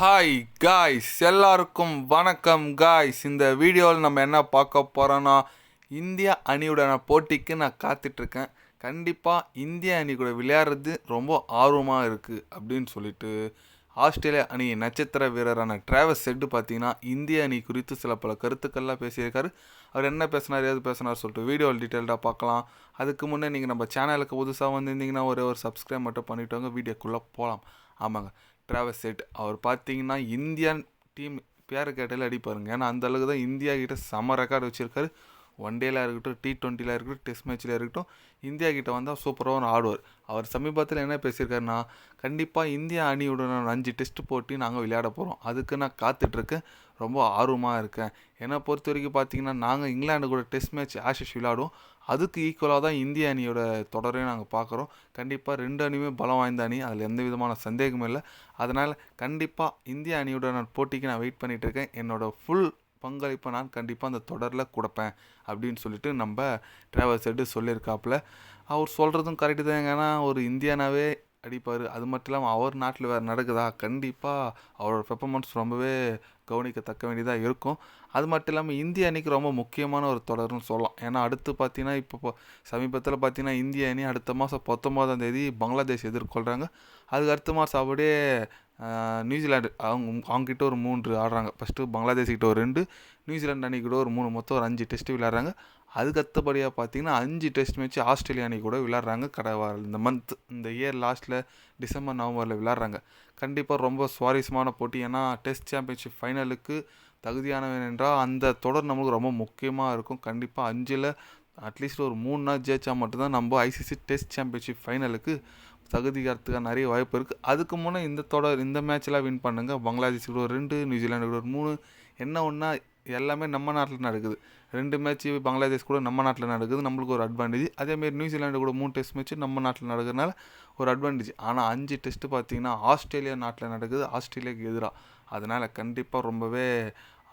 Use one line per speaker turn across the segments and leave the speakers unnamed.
Hi guys எல்லாருக்கும் வணக்கம் guys இந்த வீடியோவில் நம்ம என்ன பார்க்க போகிறோன்னா இந்தியா அணியுடான போட்டிக்கு நான் காத்துட்ருக்கேன். கண்டிப்பாக இந்திய அணி கூட விளையாடுறது ரொம்ப ஆர்வமாக இருக்குது அப்படின்னு சொல்லிட்டு ஆஸ்திரேலியா அணி நட்சத்திர வீரரான டிராவஸ் செட்டு பார்த்தீங்கன்னா இந்திய அணி குறித்து சில பல கருத்துக்கள்லாம் பேசியிருக்காரு. அவர் என்ன பேசினார் ஏது பேசினார் சொல்லிட்டு வீடியோவில் டீட்டெயில்டாக பார்க்கலாம். அதுக்கு முன்னே நீங்கள் நம்ம சேனலுக்கு புதுசாக வந்திருந்தீங்கன்னா ஒரே ஒரு சப்ஸ்கிரைப் மட்டும் பண்ணிவிட்டு வாங்க. வீடியோக்குள்ளே போகலாம். ஆமாங்க. டிராவஸ் செட் அவர் பார்த்தீங்கன்னா இந்தியன் டீம் பேரை கேட்டாலே அடிப்பாருங்க. ஏன்னா அந்த அளவுக்கு தான் இந்தியா கிட்ட செம ரெக்கார்டு வச்சுருக்காரு. ஒன் டேல இருக்கட்டும் டி ட்வெண்ட்டியில் இருக்கட்டும் டெஸ்ட் மேட்ச்சில் இருக்கட்டும் இந்தியா கிட்ட வந்தால் சூப்பராக ஆடுவார். அவர் சமீபத்தில் என்ன பேசியிருக்காருன்னா கண்டிப்பாக இந்தியா அணியுடன் நான் அஞ்சு டெஸ்ட் போட்டி நாங்கள் விளையாட போகிறோம் அதுக்கு நான் காத்துட்ருக்கேன். ரொம்ப ஆர்வமாக இருக்கேன். என்னை பொறுத்த வரைக்கும் பார்த்தீங்கன்னா நாங்கள் இங்கிலாந்து கூட டெஸ்ட் மேட்ச் ஆஷிஷ் விளையாடுவோம். அதுக்கு ஈக்குவலாக தான் இந்திய அணியோட தொடரையும் நாங்கள் பார்க்குறோம் கண்டிப்பாக ரெண்டு அணியுமே பலம் வாய்ந்த அணி. அதில் எந்த விதமான சந்தேகமும் இல்லை. அதனால் கண்டிப்பாக இந்திய அணியோட நான் போட்டிக்கு நான் வெயிட் பண்ணிகிட்டு இருக்கேன் என்னோடய ஃபுல் பங்களிப்பை நான் கண்டிப்பாக அந்த தொடரில் கொடுப்பேன் அப்படின்னு சொல்லிட்டு நம்ம டிராவல் செட்டு சொல்லியிருக்காப்புல. அவர் சொல்கிறதும் கரெக்டு தான். ஏன்னா ஒரு இந்தியானாவே அடிப்பார். அது மட்டும் இல்லாமல் அவர் நாட்டில் வேறு நடக்குதா? கண்டிப்பாக அவரோட பெர்ஃபார்மன்ஸ் ரொம்பவே கவனிக்கத்தக்க வேண்டியதாக இருக்கும். அது மட்டும் இல்லாமல் இந்திய அணிக்கு ரொம்ப முக்கியமான ஒரு தொடர்னு சொல்லலாம். ஏன்னா அடுத்து பார்த்தீங்கன்னா இப்போ சமீபத்தில் பார்த்தீங்கன்னா இந்திய அணி அடுத்த மாதம் பத்தொம்போதாம் தேதி பங்களாதேஷ் எதிர்கொள்கிறாங்க அதுக்கு அடுத்த மாதம் அப்படியே நியூசிலாண்டு அவங்க அவங்ககிட்ட ஒரு மூன்று ஆடுறாங்க. ஃபஸ்ட்டு பங்களாதேஷ் கிட்ட ஒரு ரெண்டு நியூசிலாந்து அணிக்கூட கூட ஒரு மூணு மொத்தம் ஒரு அஞ்சு டெஸ்ட்டு விளையாடுறாங்க. அதுக்கு அடுத்தபடியாக பார்த்தீங்கன்னா அஞ்சு டெஸ்ட் மேட்ச் ஆஸ்திரேலியா அணி கூட விளாட்றாங்க கடை இந்த மந்த் இந்த இயர் லாஸ்ட்டில் டிசம்பர் நவம்பரில் விளாட்றாங்க கண்டிப்பாக ரொம்ப சுவாரஸ்யமான போட்டி. ஏன்னா டெஸ்ட் சாம்பியன்ஷிப் ஃபைனலுக்கு தகுதியானவன் என்றால் அந்த தொடர் நம்மளுக்கு ரொம்ப முக்கியமாக இருக்கும். கண்டிப்பாக அஞ்சில் அட்லீஸ்ட் ஒரு மூணு நாள் ஜெயிச்சா மட்டும்தான் நம்ம ஐசிசி டெஸ்ட் சாம்பியன்ஷிப் ஃபைனலுக்கு தகுதிக்கிறதுக்கான நிறைய வாய்ப்பு இருக்குது அதுக்கு முன்னே இந்த தொடர் இந்த மேட்ச்லாம் வின் பண்ணுங்க. பங்களாதேஷ் கூட ஒரு ரெண்டு நியூசிலாண்டு கூட ஒரு மூணு. என்ன ஒன்றா எல்லாமே நம்ம நாட்டில் நடக்குது. ரெண்டு மேட்ச் பங்களாதேஷ் கூட நம்ம நாட்டில் நடக்குது. நம்மளுக்கு ஒரு அட்வான்டேஜ் அதேமாரி நியூசிலாண்டு கூட மூணு டெஸ்ட் மேட்ச் நம்ம நாட்டில் நடக்கிறதுனால ஒரு அட்வான்டேஜ் ஆனால் அஞ்சு டெஸ்ட்டு பார்த்தீங்கன்னா ஆஸ்திரேலியா நாட்டில் நடக்குது. ஆஸ்திரேலியாவுக்கு எதிராக அதனால் கண்டிப்பாக ரொம்பவே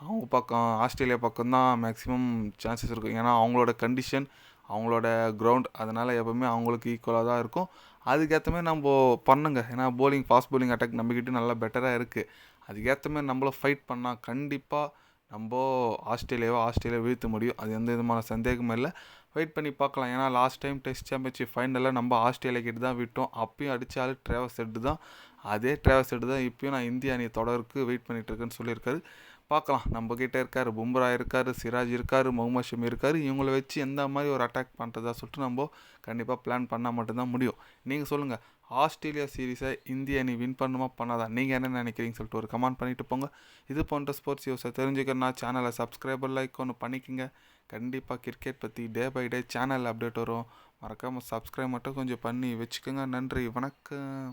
அவங்க பக்கம் ஆஸ்திரேலியா பக்கம் தான் மேக்ஸிமம் சான்சஸ் இருக்கும். ஏன்னா அவங்களோட கண்டிஷன் அவங்களோட கிரவுண்ட் அதனால் எப்போவுமே அவங்களுக்கு ஈக்குவலாக தான் இருக்கும். அதுக்கேற்ற மாதிரி நம்ம பண்ணுங்க. ஏன்னா போலிங் ஃபாஸ்ட் போலிங் அட்டாக் நம்மக்கிட்ட நல்லா பெட்டராக இருக்குது அதுக்கேற்ற மாதிரி நம்மள ஃபைட் பண்ணால் கண்டிப்பாக நம்ம ஆஸ்திரேலியாவோ ஆஸ்திரேலியா வீழ்த்த முடியும். அது எந்த விதமான சந்தேகமும் இல்லை. வெயிட் பண்ணி பார்க்கலாம். ஏன்னா லாஸ்ட் டைம் டெஸ்ட் சாம்பியன்ஷிப் ஃபைனலில் நம்ம ஆஸ்திரேலியா கிட்ட தான் விட்டோம். அப்பயும் அடித்தாலும் ட்ராவஸ் செட்டு தான். அதே ட்ராவல் செட்டு தான் இப்பயும் நான் இந்திய அணி தொடருக்கு வெயிட் பண்ணிகிட்ருக்கேன்னு சொல்லியிருக்காரு. பார்க்கலாம். நம்ம கிட்டே இருக்கார் பும்ரா இருக்கார் சிராஜ் இருக்கார் முகமது ஷமி இருக்கார். இவங்கள வச்சு எந்த மாதிரி ஒரு அட்டாக் பண்ணுறதா சொல்லிட்டு நம்ம கண்டிப்பாக பிளான் பண்ணால் மட்டும்தான் முடியும். நீங்கள் சொல்லுங்கள் ஆஸ்திரேலியா சீரீஸை இந்திய அணி வின் பண்ணுமா பண்ணாதா? நீங்கள் என்ன நினைக்கிறீங்கன்னு சொல்லிட்டு ஒரு கமெண்ட் பண்ணிட்டு போங்க. இது போன்ற ஸ்போர்ட்ஸ் யூஸை தெரிஞ்சுக்கணும்னா சேனலை சப்ஸ்கிரைபர் லைக் ஒன்று பண்ணிக்கோங்க. கண்டிப்பாக கிரிக்கெட் பற்றி day by day channel update வரும். மறக்காமல் சப்ஸ்கிரைப் மட்டும் கொஞ்சம் பண்ணி வச்சுக்கோங்க. நன்றி வணக்கம்.